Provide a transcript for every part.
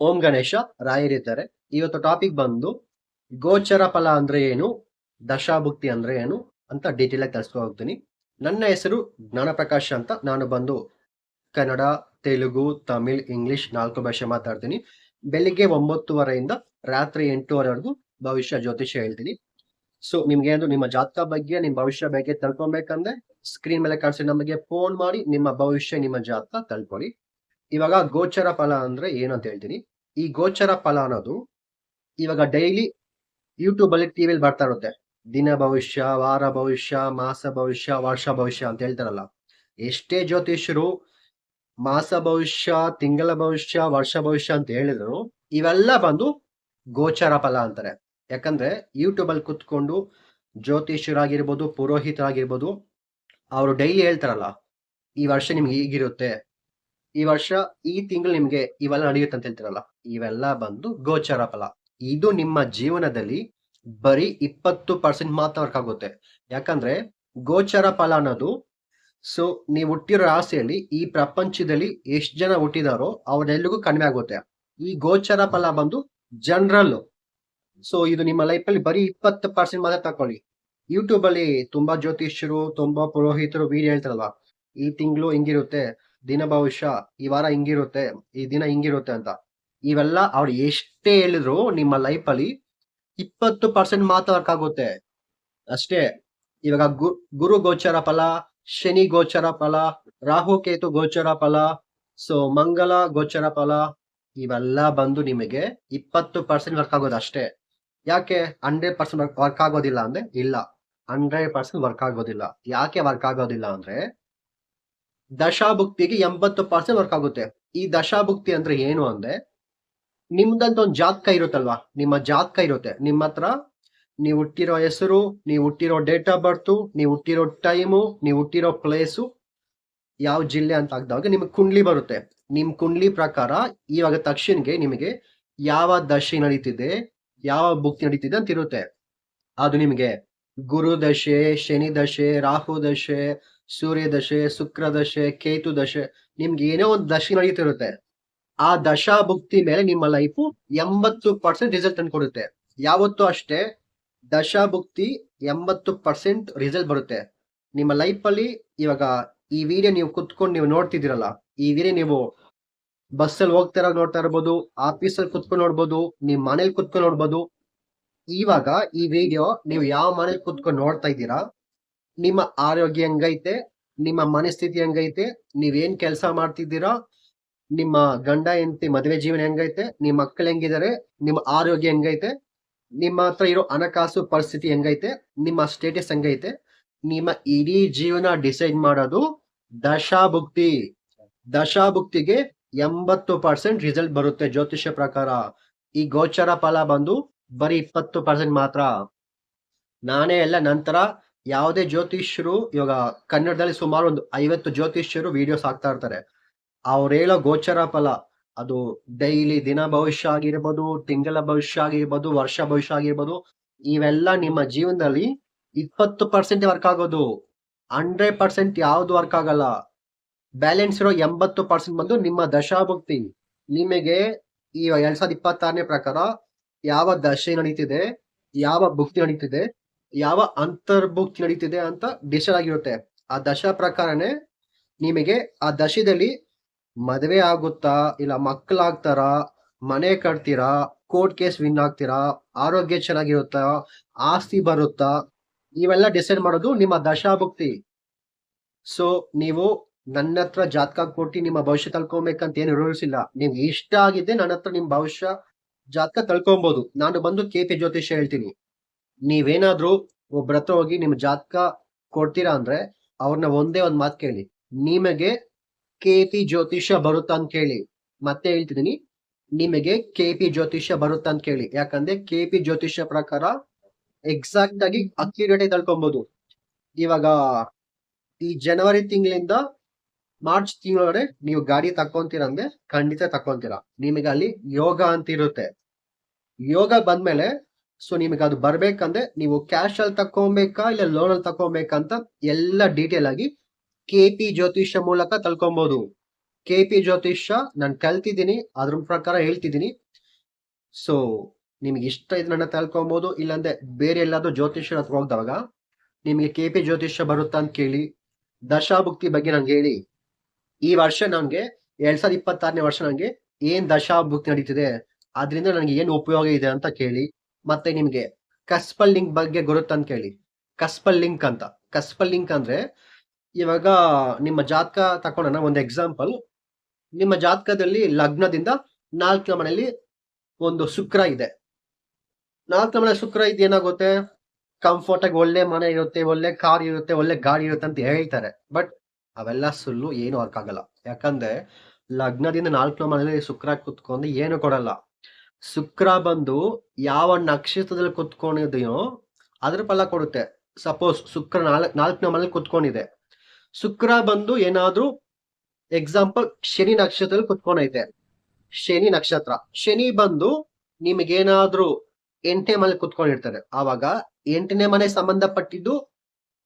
ಓಂ ಗಣೇಶ ರಾಯರಿದ್ದಾರೆ. ಇವತ್ತು ಟಾಪಿಕ್ ಬಂದು ಗೋಚರ ಫಲ ಅಂದ್ರೆ ಏನು, ದಶಾಭುಕ್ತಿ ಅಂದ್ರೆ ಏನು ಅಂತ ಡೀಟೇಲ್ ಆಗಿ ತಿಳಿಸ್ಕೊ ಹೋಗ್ತೀನಿ. ನನ್ನ ಹೆಸರು ಜ್ಞಾನಪ್ರಕಾಶ್ ಅಂತ. ನಾನು ಬಂದು ಕನ್ನಡ, ತೆಲುಗು, ತಮಿಳ್, ಇಂಗ್ಲಿಷ್ ನಾಲ್ಕು ಭಾಷೆ ಮಾತಾಡ್ತೀನಿ. ಬೆಳಿಗ್ಗೆ ಒಂಬತ್ತುವರೆಯಿಂದ ರಾತ್ರಿ ಎಂಟೂವರೆವರೆಗೂ ಭವಿಷ್ಯ ಜ್ಯೋತಿಷ್ಯ ಹೇಳ್ತೀನಿ. ಸೊ ನಿಮ್ಗೆ ಏನಾದ್ರು ನಿಮ್ಮ ಜಾತಕ ಬಗ್ಗೆ, ನಿಮ್ಮ ಭವಿಷ್ಯ ಬಗ್ಗೆ ತಿಳ್ಕೊಬೇಕಂದ್ರೆ ಸ್ಕ್ರೀನ್ ಮೇಲೆ ಕಾಣಿಸಿ ನಮಗೆ ಫೋನ್ ಮಾಡಿ, ನಿಮ್ಮ ಭವಿಷ್ಯ, ನಿಮ್ಮ ಜಾತಕ ತಿಳ್ಕೊಳ್ಳಿ. ಇವಾಗ ಗೋಚರ ಫಲ ಅಂದ್ರೆ ಏನು ಅಂತ ಹೇಳ್ತೀನಿ. ಈ ಗೋಚರ ಫಲ ಅನ್ನೋದು ಇವಾಗ ಡೈಲಿ ಯೂಟ್ಯೂಬ್ ಅಲ್ಲಿ ಟಿವಿಲಿ ಬರ್ತಾ ಇರುತ್ತೆ. ದಿನ ಭವಿಷ್ಯ, ವಾರ ಭವಿಷ್ಯ, ಮಾಸ ಭವಿಷ್ಯ, ವರ್ಷ ಭವಿಷ್ಯ ಅಂತ ಹೇಳ್ತಾರಲ್ಲ. ಎಷ್ಟೇ ಜ್ಯೋತಿಷ್ಯರು ಮಾಸ ಭವಿಷ್ಯ, ತಿಂಗಳ ಭವಿಷ್ಯ, ವರ್ಷ ಭವಿಷ್ಯ ಅಂತ ಹೇಳಿದ್ರು, ಇವೆಲ್ಲ ಬಂದು ಗೋಚರ ಫಲ ಅಂತಾರೆ. ಯಾಕಂದ್ರೆ ಯೂಟ್ಯೂಬ್ ಅಲ್ಲಿ ಕುತ್ಕೊಂಡು ಜ್ಯೋತಿಷ್ಯರಾಗಿರ್ಬೋದು, ಪುರೋಹಿತರಾಗಿರ್ಬೋದು, ಅವರು ಡೈಲಿ ಹೇಳ್ತಾರಲ್ಲ, ಈ ವರ್ಷ ನಿಮ್ಗೆ ಹೀಗಿರುತ್ತೆ ಈ ವರ್ಷ ಈ ತಿಂಗಳು ನಿಮ್ಗೆ ಇವೆಲ್ಲ ನಡೆಯುತ್ತೆ ಅಂತ ಹೇಳ್ತೀರಲ್ಲ? ಇವೆಲ್ಲ ಬಂದು ಗೋಚರ ಫಲ. ಇದು ನಿಮ್ಮ ಜೀವನದಲ್ಲಿ ಬರೀ ಇಪ್ಪತ್ತು ಪರ್ಸೆಂಟ್ ಮಾತ್ರ ವರ್ಕ್ ಆಗುತ್ತೆ. ಯಾಕಂದ್ರೆ ಗೋಚರ ಫಲ ಅನ್ನೋದು, ಸೊ ನೀವು ಹುಟ್ಟಿರೋ ರಾಶಿಯಲ್ಲಿ ಈ ಪ್ರಪಂಚದಲ್ಲಿ ಎಷ್ಟು ಜನ ಹುಟ್ಟಿದಾರೋ ಅವರೆಲ್ಲರಿಗೂ ಕಡಿಮೆ ಆಗುತ್ತೆ. ಈ ಗೋಚರ ಫಲ ಬಂದು ಜನರಲ್. ಸೊ ಇದು ನಿಮ್ಮ ಲೈಫ್ ಅಲ್ಲಿ ಬರೀ ಇಪ್ಪತ್ತು ಪರ್ಸೆಂಟ್ ಮಾತ್ರ ತಕೊಳ್ಳಿ ಯೂಟ್ಯೂಬ್ ಅಲ್ಲಿ ತುಂಬಾ ಜ್ಯೋತಿಷ್ಯರು, ತುಂಬಾ ಪುರೋಹಿತರು ವಿಡಿಯೋ ಹೇಳ್ತಾರಲ್ವಾ? ಈ ತಿಂಗಳು ಹಿಂಗಿರುತ್ತೆ? ದಿನ ಭವಿಷ್ಯ, ಈ ವಾರ ಹಿಂಗಿರುತ್ತೆ, ಈ ದಿನ ಹಿಂಗಿರುತ್ತೆ ಅಂತ. ಇವೆಲ್ಲ ಅವ್ರು ಎಷ್ಟೇ ಹೇಳಿದ್ರು ನಿಮ್ಮ ಲೈಫ್ ಅಲ್ಲಿ ಇಪ್ಪತ್ತು ಪರ್ಸೆಂಟ್ ಮಾತ್ರ ವರ್ಕ್ ಆಗುತ್ತೆ. ಅಷ್ಟೇ, ಇವಾಗ ಗುರು ಗೋಚರ ಫಲ, ಶನಿ ಗೋಚರ ಫಲ, ರಾಹು ಕೇತು ಗೋಚರ ಫಲ ಸೊ ಮಂಗಲ ಗೋಚರ ಫಲ, ಇವೆಲ್ಲ ಬಂದು ನಿಮಗೆ ಇಪ್ಪತ್ತು ಪರ್ಸೆಂಟ್ ವರ್ಕ್ ಆಗೋದು ಅಷ್ಟೇ. ಯಾಕೆ? ಹಂಡ್ರೆಡ್ ಪರ್ಸೆಂಟ್ ವರ್ಕ್ ಆಗೋದಿಲ್ಲ ಅಂದ್ರೆ ಇಲ್ಲ. ಹಂಡ್ರೆಡ್ ಪರ್ಸೆಂಟ್ ವರ್ಕ್ ಆಗೋದಿಲ್ಲ. ಯಾಕೆ ವರ್ಕ್ ಆಗೋದಿಲ್ಲ ಅಂದ್ರೆ ದಶಾಭುಕ್ತಿಗೆ ಎಂಬತ್ತು ಪರ್ಸೆಂಟ್ ವರ್ಕ್ ಆಗುತ್ತೆ. ಈ ದಶಾಭುಕ್ತಿ ಅಂದ್ರೆ ಏನು ಅಂದ್ರೆ ನಿಮ್ದಂತ ಒಂದು ಜಾತಕ ಇರುತ್ತಲ್ವಾ? ನಿಮ್ಮ ಜಾತಕ ಇರುತ್ತೆ. ನಿಮ್ಮ ಹತ್ರ ನೀವು ಹುಟ್ಟಿರೋ ಹೆಸರು, ನೀವು ಹುಟ್ಟಿರೋ ಡೇಟ್ ಆಫ್ ಬರ್ತು ನೀವು ಹುಟ್ಟಿರೋ ಟೈಮು ನೀವು ಹುಟ್ಟಿರೋ ಪ್ಲೇಸು ಯಾವ ಜಿಲ್ಲೆ ಅಂತ ಆಗ್ದಾಗ ನಿಮಗೆ ಕುಂಡ್ಲಿ ಬರುತ್ತೆ. ನಿಮ್ ಕುಂಡ್ಲಿ ಪ್ರಕಾರ ಇವಾಗ ತಕ್ಷಣಗೆ ನಿಮಗೆ ಯಾವ ದಶೆ ನಡೀತಿದೆ, ಯಾವ ಭುಕ್ತಿ ನಡೀತಿದೆ ಅಂತ ಇರುತ್ತೆ. ಅದು ನಿಮಗೆ ಗುರು ದಶೆ, ಶನಿ ದಶೆ, ರಾಹು ದಶೆ ಸೂರ್ಯ ದಶೆ ಶುಕ್ರ ದಶೆ ಕೇತು ದಶೆ ನಿಮ್ಗೆ ಏನೋ ಒಂದು ದಶೆ ನಡೀತಿರುತ್ತೆ, ಆ ದಶಾ ಭುಕ್ತಿ ಮೇಲೆ ನಿಮ್ಮ ಲೈಫು ಎಂಬತ್ತು ಪರ್ಸೆಂಟ್ ರಿಸಲ್ಟ್ ತಂದು ಕೊಡುತ್ತೆ. ಯಾವತ್ತೂ ಅಷ್ಟೇ ದಶಾ ಭುಕ್ತಿ ಎಂಬತ್ತು ಪರ್ಸೆಂಟ್ ರಿಸಲ್ಟ್ ಬರುತ್ತೆ. ನಿಮ್ಮ ಲೈಫ್ ಅಲ್ಲಿ ಇವಾಗ ಈ ವಿಡಿಯೋ ನೀವು ಕುತ್ಕೊಂಡು ನೀವು ನೋಡ್ತಿದ್ದೀರಲ್ಲ, ಈ ವಿಡಿಯೋ ನೀವು ಬಸ್ಸಲ್ಲಿ ಇರೋ ನೋಡ್ತಾ ಇರ್ಬೋದು ಆಫೀಸಲ್ಲಿ ಕುತ್ಕೊಂಡು ನೋಡ್ಬೋದು, ನಿಮ್ ಮನೇಲಿ ಕುತ್ಕೊಂಡು ನೋಡ್ಬೋದು, ಇವಾಗ ಈ ವಿಡಿಯೋ ನೀವು ಯಾವ ಮನೇಲಿ ಕುತ್ಕೊಂಡು ನೋಡ್ತಾ ಇದ್ದೀರಾ ನಿಮ್ಮ ಆರೋಗ್ಯ ಹೆಂಗೈತೆ, ನಿಮ್ಮ ಮನಸ್ಥಿತಿ ಹೆಂಗೈತೆ, ನೀವೇನ್ ಕೆಲಸ ಮಾಡ್ತಿದ್ದೀರಾ, ನಿಮ್ಮ ಗಂಡ, ಹೆಂಡತಿ ಮದುವೆ ಜೀವನ ಹೆಂಗೈತೆ, ನಿಮ್ಮ ಮಕ್ಕಳು ಹೆಂಗಿದ್ದಾರೆ ನಿಮ್ಮ ಆರೋಗ್ಯ ಹೆಂಗೈತೆ, ನಿಮ್ಮ ಹತ್ರ ಇರೋ ಹಣಕಾಸು ಪರಿಸ್ಥಿತಿ ಹೆಂಗೈತೆ, ನಿಮ್ಮ ಸ್ಟೇಟಸ್ ಹೆಂಗೈತೆ, ನಿಮ್ಮ ಇಡೀ ಜೀವನ ಡಿಸೈಡ್ ಮಾಡೋದು ದಶಾಭುಕ್ತಿ. ದಶಾಭುಕ್ತಿಗೆ ಎಂಬತ್ತು ಪರ್ಸೆಂಟ್ ರಿಸಲ್ಟ್ ಬರುತ್ತೆ ಜ್ಯೋತಿಷ್ಯ ಪ್ರಕಾರ. ಈ ಗೋಚರ ಫಲ ಬಂದು ಬರೀ ಇಪ್ಪತ್ತು ಪರ್ಸೆಂಟ್ ಮಾತ್ರ. ನಾನೇ ಎಲ್ಲ ನಂತರ ಯಾವುದೇ ಜ್ಯೋತಿಷ್ಯರು, ಇವಾಗ ಕನ್ನಡದಲ್ಲಿ ಸುಮಾರು ಒಂದು ಐವತ್ತು ಜ್ಯೋತಿಷ್ಯರು ವಿಡಿಯೋಸ್ ಹಾಕ್ತಾ ಇರ್ತಾರೆ. ಅವ್ರು ಹೇಳೋ ಗೋಚರ ಫಲ, ಅದು ಡೈಲಿ ದಿನ ಭವಿಷ್ಯ ಆಗಿರ್ಬೋದು, ತಿಂಗಳ ಭವಿಷ್ಯ ಆಗಿರ್ಬೋದು, ವರ್ಷ ಭವಿಷ್ಯ ಆಗಿರ್ಬೋದು, ಇವೆಲ್ಲ ನಿಮ್ಮ ಜೀವನದಲ್ಲಿ ಇಪ್ಪತ್ತು ಪರ್ಸೆಂಟ್ ವರ್ಕ್ ಆಗೋದು ಹಂಡ್ರೆಡ್ ಪರ್ಸೆಂಟ್ ಯಾವ್ದು ವರ್ಕ್ ಆಗಲ್ಲ. ಬ್ಯಾಲೆನ್ಸ್ ಇರೋ ಎಂಬತ್ತು ಪರ್ಸೆಂಟ್ ಬಂದು ನಿಮ್ಮ ದಶಾಭುಕ್ತಿ. ನಿಮಗೆ ಈ ಎರಡ್ ಸಾವಿರದ ಇಪ್ಪತ್ತಾರನೇ ಪ್ರಕಾರ ಯಾವ ದಶೆ ನಡೀತಿದೆ, ಯಾವ ಭುಕ್ತಿ ನಡೀತಿದೆ ಯಾವ ಅಂತರ್ಭುಕ್ತಿ ನಡೀತಿದೆ ಅಂತ ಡಿಸೈಡ್ ಆಗಿರುತ್ತೆ. ಆ ದಶ ಪ್ರಕಾರನೇ ನಿಮಗೆ ಆ ದಶದಲ್ಲಿ ಮದುವೆ ಆಗುತ್ತಾ, ಇಲ್ಲ ಮಕ್ಕಳಾಗ್ತಾರಾ, ಮನೆ ಕಟ್ತೀರಾ ಕೋರ್ಟ್ ಕೇಸ್ ವಿನ್ ಆಗ್ತೀರಾ, ಆರೋಗ್ಯ ಚೆನ್ನಾಗಿರುತ್ತಾ, ಆಸ್ತಿ ಬರುತ್ತಾ, ಇವೆಲ್ಲ ಡಿಸೈಡ್ ಮಾಡೋದು ನಿಮ್ಮ ದಶಾಭುಕ್ತಿ. ಸೊ ನೀವು ನನ್ನ ಹತ್ರ ಜಾತಕ ಕೊಟ್ಟು ನಿಮ್ಮ ಭವಿಷ್ಯ ತಳ್ಕೊಬೇಕಂತ ಏನು ರೂಲ್ಸ್ ಇಲ್ಲ. ನಿಮ್ಗೆ ಇಷ್ಟ ಆಗಿದೆ ನನ್ನ ಹತ್ರ ನಿಮ್ ಭವಿಷ್ಯ ಜಾತಕ ತಳ್ಕೊಬಹುದು ನಾನು ಬಂದು ಕೆ ಪಿ ಜ್ಯೋತಿಷ್ಯ ಹೇಳ್ತೀನಿ. ನೀವೇನಾದ್ರೂ ಒಬ್ರ ಹತ್ರ ಹೋಗಿ ನಿಮ್ ಜಾತಕ ಕೊಡ್ತೀರಾ ಅಂದ್ರೆ ಅವ್ರನ್ನ ಒಂದೇ ಒಂದ್ ಮಾತು ಕೇಳಿ. ನಿಮಗೆ ಕೆ ಪಿ ಜ್ಯೋತಿಷ್ಯ ಬರುತ್ತ ಅಂತ ಕೇಳಿ. ಮತ್ತೆ ಹೇಳ್ತಿದ್ದೀನಿ ನಿಮಗೆ ಕೆ ಪಿ ಜ್ಯೋತಿಷ್ಯ ಬರುತ್ತ ಅಂತ ಕೇಳಿ. ಯಾಕಂದ್ರೆ ಕೆ ಪಿ ಜ್ಯೋತಿಷ್ಯ ಪ್ರಕಾರ ಎಕ್ಸಾಕ್ಟ್ ಆಗಿ ಅಕ್ಯುರೇಟ್ ಆಗಿ ತಳ್ಕೊಬಹುದು ಇವಾಗ ಈ ಜನವರಿ ತಿಂಗಳಿಂದ ಮಾರ್ಚ್ ತಿಂಗಳೊಳಗಡೆ ನೀವು ಗಾಡಿ ತಕ್ಕೊಂತೀರ ಅಂದ್ರೆ ಖಂಡಿತ ತಕ್ಕೊಂತೀರಾ. ನಿಮಗೆ ಅಲ್ಲಿ ಯೋಗ ಅಂತ ಇರುತ್ತೆ. ಯೋಗ ಬಂದ್ಮೇಲೆ ಸೊ ನಿಮಗೆ ಅದು ಬರ್ಬೇಕಂದ್ರೆ ನೀವು ಕ್ಯಾಶ್ ಅಲ್ಲಿ ತಕೊಬೇಕಾ ಇಲ್ಲ ಲೋನ್ ಅಲ್ಲಿ ತಕೊಬೇಕಂತ ಎಲ್ಲ ಡೀಟೇಲ್ ಆಗಿ ಕೆ ಪಿ ಜ್ಯೋತಿಷ್ಯ ಮೂಲಕ ತಳ್ಕೊಬಹುದು ಕೆ ಪಿ ಜ್ಯೋತಿಷ್ಯ ನಾನು ಕಲ್ತಿದ್ದೀನಿ, ಅದ್ರ ಪ್ರಕಾರ ಹೇಳ್ತಿದ್ದೀನಿ. ಸೊ ನಿಮ್ಗೆ ಇಷ್ಟ ಇದನ್ನ ತಿಳ್ಕೊಬಹುದು ಇಲ್ಲಾಂದ್ರೆ ಬೇರೆ ಎಲ್ಲಾದ್ರೂ ಜ್ಯೋತಿಷ್ಯರ ಹತ್ರ ಹೋಗ್ದಾಗ ನಿಮಗೆ ಕೆ ಪಿ ಜ್ಯೋತಿಷ್ಯ ಬರುತ್ತಾ ಅಂತ ಕೇಳಿ, ದಶಾಭುಕ್ತಿ ಬಗ್ಗೆ ನಂಗೆ ಹೇಳಿ. ಈ ವರ್ಷ ನಂಗೆ ಎರಡ್ ಸಾವಿರದ ಇಪ್ಪತ್ತಾರನೇ ವರ್ಷ ನಂಗೆ ಏನ್ ದಶಾಭುಕ್ತಿ ನಡೀತಿದೆ, ಅದರಿಂದ ನನಗೆ ಏನು ಉಪಯೋಗ ಇದೆ ಅಂತ ಕೇಳಿ. ಮತ್ತೆ ನಿಮ್ಗೆ ಕಸ್ಪಲ್ ಲಿಂಕ್ ಬಗ್ಗೆ ಗೊರುತ್ತ ಅಂತ ಕೇಳಿ. ಕಸ್ಪಲ್ ಲಿಂಕ್ ಅಂತ. ಕಸ್ಪಲ್ ಲಿಂಕ್ ಅಂದ್ರೆ ಇವಾಗ ನಿಮ್ಮ ಜಾತಕ ತಕೊಂಡ ಒಂದು ಎಕ್ಸಾಂಪಲ್ ನಿಮ್ಮ ಜಾತಕದಲ್ಲಿ ಲಗ್ನದಿಂದ ನಾಲ್ಕನ ಮನೆಯಲ್ಲಿ ಒಂದು ಶುಕ್ರ ಇದೆ. ನಾಲ್ಕನ ಮನೆ ಶುಕ್ರ ಇದೆ ಏನಾಗುತ್ತೆ? ಕಂಫರ್ಟ್ ಆಗಿ ಒಳ್ಳೆ ಮನೆ ಇರುತ್ತೆ, ಒಳ್ಳೆ ಕಾರ್ ಇರುತ್ತೆ, ಒಳ್ಳೆ ಗಾಡಿ ಇರುತ್ತೆ ಅಂತ ಹೇಳ್ತಾರೆ. ಬಟ್ ಅವೆಲ್ಲ ಸುಳ್ಳು, ಏನು ವರ್ಕ್ ಆಗಲ್ಲ. ಯಾಕಂದ್ರೆ ಲಗ್ನದಿಂದ ನಾಲ್ಕನೇ ಮನೆಯಲ್ಲಿ ಶುಕ್ರ ಕುತ್ಕೊಂಡು ಏನು ಕೊಡಲ್ಲ. ಶುಕ್ರ ಬಂದು ಯಾವ ನಕ್ಷತ್ರದಲ್ಲಿ ಕುತ್ಕೊಂಡಿದೆಯೋ ಅದ್ರ ಫಲ ಕೊಡುತ್ತೆ. ಸಪೋಸ್ ಶುಕ್ರ ನಾಲ್ಕ್, ನಾಲ್ಕನೇ ಮನೇಲಿ ಕುತ್ಕೊಂಡಿದೆ. ಶುಕ್ರ ಬಂದು ಏನಾದ್ರೂ ಎಕ್ಸಾಂಪಲ್ ಶನಿ ನಕ್ಷತ್ರದಲ್ಲಿ ಕುತ್ಕೊಂಡೈತೆ ಶನಿ ನಕ್ಷತ್ರ. ಶನಿ ಬಂದು ನಿಮಗೇನಾದ್ರೂ ಎಂಟನೇ ಮನೆ ಕುತ್ಕೊಂಡಿರ್ತಾರೆ. ಆವಾಗ ಎಂಟನೇ ಮನೆ ಸಂಬಂಧಪಟ್ಟಿದ್ದು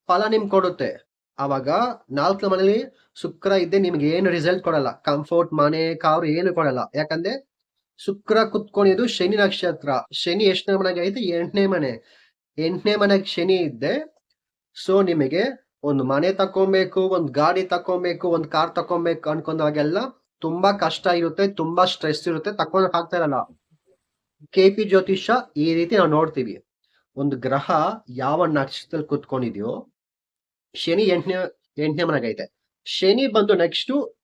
ಫಲ ನಿಮ್ಗೆ ಕೊಡುತ್ತೆ. ಆವಾಗ ನಾಲ್ಕನೇ ಮನೇಲಿ ಶುಕ್ರ ಇದ್ದೆ ನಿಮ್ಗೆ ಏನು ರಿಸಲ್ಟ್ ಕೊಡಲ್ಲ. ಕಂಫರ್ಟ್ ಮನೆ, ಕಾರು ಏನು ಕೊಡಲ್ಲ. ಯಾಕಂದ್ರೆ ಶುಕ್ರ ಕುತ್ಕೊಂಡಿದ್ದು ಶನಿ ನಕ್ಷತ್ರ. ಶನಿ ಎಷ್ಟನೇ ಮನೆಗೆ ಐತೆ? ಎಂಟನೇ ಮನೆ. ಎಂಟನೇ ಮನೆಗೆ ಶನಿ ಇದ್ದೆ. ಸೊ ನಿಮಗೆ ಒಂದು ಮನೆ ತಕೊಬೇಕು ಒಂದು ಗಾಡಿ ತಕೊಬೇಕು ಒಂದು ಕಾರ್ ತಕೊಬೇಕು ಅನ್ಕೊಂಡಾಗೆಲ್ಲ ತುಂಬಾ ಕಷ್ಟ ಇರುತ್ತೆ, ತುಂಬಾ ಸ್ಟ್ರೆಸ್ ಇರುತ್ತೆ. ತಕೊಂಡಕ್ ಆಗ್ತಾ ಇರಲ್ಲ. ಕೆ ಪಿ ಜ್ಯೋತಿಷ್ಯ ಈ ರೀತಿ ನಾವು ನೋಡ್ತೀವಿ. ಒಂದು ಗ್ರಹ ಯಾವ ನಕ್ಷತ್ರದಲ್ಲಿ ಕುತ್ಕೊಂಡಿದ್ಯೋ, ಶನಿ ಎಂಟನೇ ಎಂಟನೇ ಮನೆಗೆ ಐತೆ. ಶನಿ ಬಂದು ನೆಕ್ಸ್ಟ್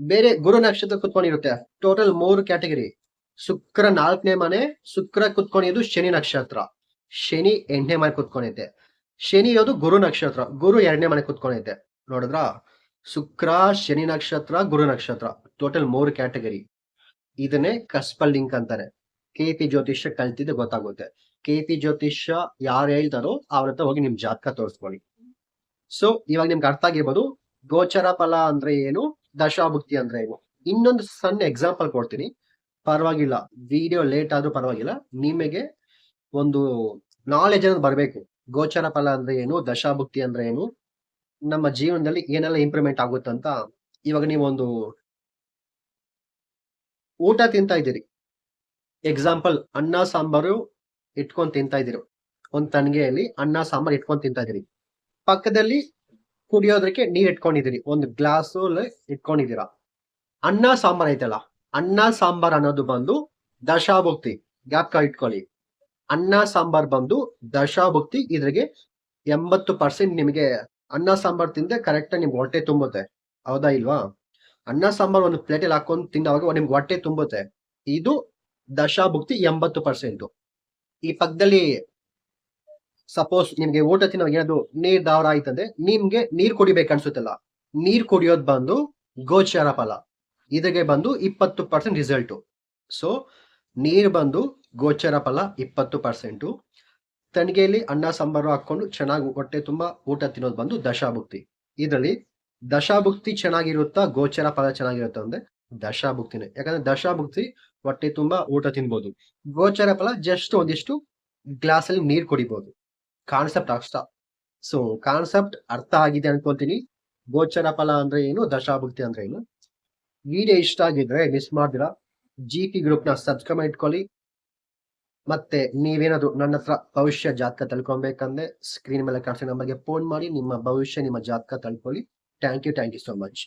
ಬೇರೆ ಗುರು ನಕ್ಷತ್ರ ಕುತ್ಕೊಂಡಿರುತ್ತೆ. ಟೋಟಲ್ ಮೂರು ಕ್ಯಾಟಗರಿ ಶುಕ್ರ ನಾಲ್ಕನೇ ಮನೆ, ಶುಕ್ರ ಕುತ್ಕೊಂಡಿದ್ದು ಶನಿ ನಕ್ಷತ್ರ. ಶನಿ ಎಂಟನೇ ಮನೆ ಕುತ್ಕೊಂಡೈತೆ ಶನಿ ಇರೋದು ಗುರು ನಕ್ಷತ್ರ. ಗುರು ಎರಡನೇ ಮನೆ ಕುತ್ಕೊಂಡೈತೆ ನೋಡಿದ್ರ? ಶುಕ್ರ, ಶನಿ ನಕ್ಷತ್ರ, ಗುರು ನಕ್ಷತ್ರ. ಟೋಟಲ್ ಮೂರು ಕ್ಯಾಟಗರಿ ಇದನ್ನೇ ಕಸ್ಪಲ್ ಲಿಂಕ್ ಅಂತಾರೆ. ಕೆ ಪಿ ಜ್ಯೋತಿಷ್ಯ ಕಲ್ತಿದ್ದೆ ಗೊತ್ತಾಗುತ್ತೆ. ಕೆ ಪಿ ಜ್ಯೋತಿಷ್ಯ ಯಾರು ಹೇಳ್ತಾರೋ ಅವ್ರ ಹತ್ರ ಹೋಗಿ ನಿಮ್ ಜಾತಕ ತೋರಿಸ್ಕೊಳ್ಳಿ. ಸೊ ಇವಾಗ ನಿಮ್ಗೆ ಅರ್ಥ ಆಗಿರ್ಬೋದು. ಗೋಚರ ಫಲ ಅಂದ್ರೆ ಏನು? ದಶಾಭುಕ್ತಿ ಅಂದ್ರೆ ಏನು ಇನ್ನೊಂದು ಸಣ್ಣ ಎಕ್ಸಾಂಪಲ್ ಕೊಡ್ತೀನಿ. ಪರವಾಗಿಲ್ಲ ವಿಡಿಯೋ ಲೇಟ್ ಆದ್ರೂ ಪರವಾಗಿಲ್ಲ. ನಿಮಗೆ ಒಂದು ನಾಲೆಜ್ ಅನ್ನೋದು ಬರಬೇಕು. ಗೋಚರ ಫಲ ಅಂದ್ರೆ ಏನು, ದಶಾಭುಕ್ತಿ ಅಂದ್ರೆ ಏನು, ನಮ್ಮ ಜೀವನದಲ್ಲಿ ಏನೆಲ್ಲ ಇಂಪ್ರೂವ್ಮೆಂಟ್ ಆಗುತ್ತಂತ ಇವಾಗ ನೀವು ಒಂದು ಊಟ ತಿಂತಾ ಇದ್ದೀರಿ. ಎಕ್ಸಾಂಪಲ್ ಅನ್ನ, ಸಾಂಬಾರು ಇಟ್ಕೊಂಡು ತಿಂತಾ ಇದ್ದೀರಿ. ಒಂದು ತನ್ಗೆಯಲ್ಲಿ ಅನ್ನ, ಸಾಂಬಾರ್ ಇಟ್ಕೊಂಡು ತಿಂತಾ ಇದ್ದೀರಿ. ಪಕ್ಕದಲ್ಲಿ ಕುಡಿಯೋದಕ್ಕೆ ನೀರ್ ಇಟ್ಕೊಂಡಿದ್ದೀರಿ ಒಂದು ಗ್ಲಾಸ್ ಇಟ್ಕೊಂಡಿದ್ದೀರಾ ಅನ್ನ, ಸಾಂಬಾರ್ ಐತಲ್ಲ? ಅನ್ನ, ಸಾಂಬಾರ್ ಅನ್ನೋದು ಬಂದು ದಶಾಭುಕ್ತಿ. ಜ್ಞಾಪಕ ಇಟ್ಕೊಳ್ಳಿ? ಅನ್ನ, ಸಾಂಬಾರ್ ಬಂದು ದಶಾಭುಕ್ತಿ. ಇದ್ರಿಗೆ ಎಂಬತ್ತು ಪರ್ಸೆಂಟ್ ನಿಮಗೆ ಅನ್ನ, ಸಾಂಬಾರ್ ತಿಂದ್ರೆ ಕರೆಕ್ಟ್ ನಿಮ್ಗೆ ಹೊಟ್ಟೆ ತುಂಬುತ್ತೆ. ಹೌದಾ ಇಲ್ವಾ? ಅನ್ನ, ಸಾಂಬಾರ್ ಒಂದು ಪ್ಲೇಟಲ್ಲಿ ಹಾಕೊಂಡು ತಿಂದವಾಗ ನಿಮ್ಗೆ ಹೊಟ್ಟೆ ತುಂಬುತ್ತೆ. ಇದು ದಶಾಭುಕ್ತಿ ಎಂಬತ್ತು ಪರ್ಸೆಂಟ್ ಈ ಪಕ್ಕದಲ್ಲಿ ಸಪೋಸ್ ನಿಮ್ಗೆ ಊಟ ತಿನ್ನೋ ಏನಾದ್ರು ನೀರ್ ದಾವರ ಆಯ್ತಂದ್ರೆ ನಿಮ್ಗೆ ನೀರ್ ಕುಡಿಬೇಕು ಅನ್ಸುತ್ತಲ್ಲ. ನೀರ್ ಕುಡಿಯೋದ್ ಬಂದು ಗೋಚರ ಫಲ. ಇದಕ್ಕೆ ಬಂದು ಇಪ್ಪತ್ತು ಪರ್ಸೆಂಟ್ ರಿಸಲ್ಟ್ ಸೊ ನೀರ್ ಬಂದು ಗೋಚರ ಫಲ ಇಪ್ಪತ್ತು ಪರ್ಸೆಂಟು ತಣಿಗೆಯಲ್ಲಿ ಅನ್ನ, ಸಾಂಬಾರು ಹಾಕೊಂಡು ಚೆನ್ನಾಗಿ ಹೊಟ್ಟೆ ತುಂಬಾ ಊಟ ತಿನ್ನೋದು ಬಂದು ದಶಾಭುಕ್ತಿ. ಇದರಲ್ಲಿ ದಶಾಭುಕ್ತಿ ಚೆನ್ನಾಗಿರುತ್ತಾ ಗೋಚರ ಫಲ ಚೆನ್ನಾಗಿರುತ್ತಾ ಅಂದ್ರೆ ದಶಾಭುಕ್ತಿನೇ. ಯಾಕಂದ್ರೆ ದಶಾಭುಕ್ತಿ ಹೊಟ್ಟೆ ತುಂಬಾ ಊಟ ತಿನ್ಬೋದು. ಗೋಚರ ಫಲ ಜಸ್ಟ್ ಒಂದಿಷ್ಟು ಗ್ಲಾಸ್ ಅಲ್ಲಿ ನೀರ್ ಕುಡಿಬಹುದು ಕಾನ್ಸೆಪ್ಟ್ ಅಷ್ಟ. ಸೊ ಕಾನ್ಸೆಪ್ಟ್ ಅರ್ಥ ಆಗಿದೆ ಅನ್ಕೊಂತೀನಿ. ಗೋಚರ ಫಲ ಅಂದ್ರೆ ಏನು, ದಶಾಭುಕ್ತಿ ಅಂದ್ರೆ ಏನು? ವಿಡಿಯೋ ಇಷ್ಟ ಆಗಿದ್ರೆ ಮಿಸ್ ಮಾಡ್ದಿರಾ. ಜಿ ಪಿ ಗ್ರೂಪ್ನ ಸಬ್ಸ್ಕ್ರೈಬ್ ಇಟ್ಕೊಳ್ಳಿ ಮತ್ತೆ ನೀವೇನಾದ್ರು ನನ್ನ ಹತ್ರ ಭವಿಷ್ಯ ಜಾತಕ ತಳ್ಕೊಬೇಕಂದ್ರೆ ಸ್ಕ್ರೀನ್ ಮೇಲೆ ಕಾಣಿಸೋ ನಂಬರ್ಗೆ ಫೋನ್ ಮಾಡಿ, ನಿಮ್ಮ ಭವಿಷ್ಯ, ನಿಮ್ಮ ಜಾತಕ ತಳ್ಕೊಳ್ಳಿ. Thank you thank you so much